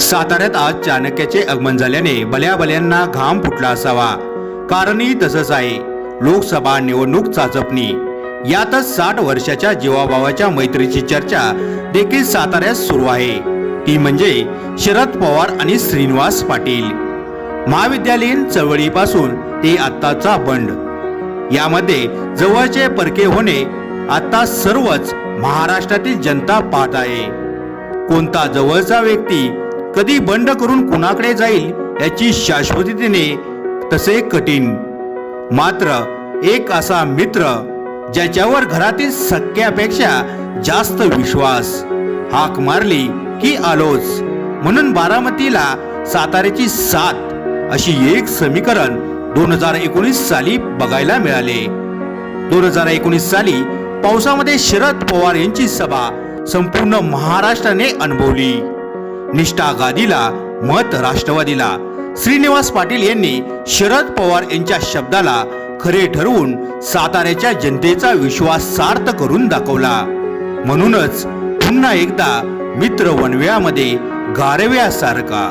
साताऱ्यात आज चाणक्याचे आगमन झाल्याने भल्या भल्यांना घाम फुटला असावा. कारणही तसंच आहे. लोकसभा निवडणूक चाचपणी. यातच साठ वर्षाच्या जीवाभावाच्या मैत्रीची चर्चा देखील साताऱ्यात सुरू आहे. ती म्हणजे शरद पवार आणि श्रीनिवास पाटील. महाविद्यालयीन चळवळीपासून ते आत्ताचा बंड. यामध्ये जवळचे परके होणे आता सर्वच महाराष्ट्रातील जनता पाहत आहे. कोणता जवळचा व्यक्ती कधी बंड करून कुणाकडे जाईल याची शाश्वतीने तसे कठीण. मात्र एक असा मित्र ज्याच्यावर घरातील सख्यापेक्षा जास्त विश्वास हाक मारली की आलोच. म्हणून बारामतीला साताऱ्याची सात अशी एक समीकरण दोन हजार एकोणीस साली बघायला मिळाले. दोन हजार एकोणीस साली पावसामध्ये शरद पवार यांची सभा संपूर्ण महाराष्ट्राने अनुभवली. निष्ठा गादीला मत राष्ट्रवादीला. श्रीनिवास पाटील यांनी शरद पवार यांच्या शब्दाला खरे ठरवून साताऱ्याच्या जनतेचा विश्वास सार्थ करून दाखवला. म्हणूनच पुन्हा एकदा मित्र वनव्यामध्ये गारव्यासारखा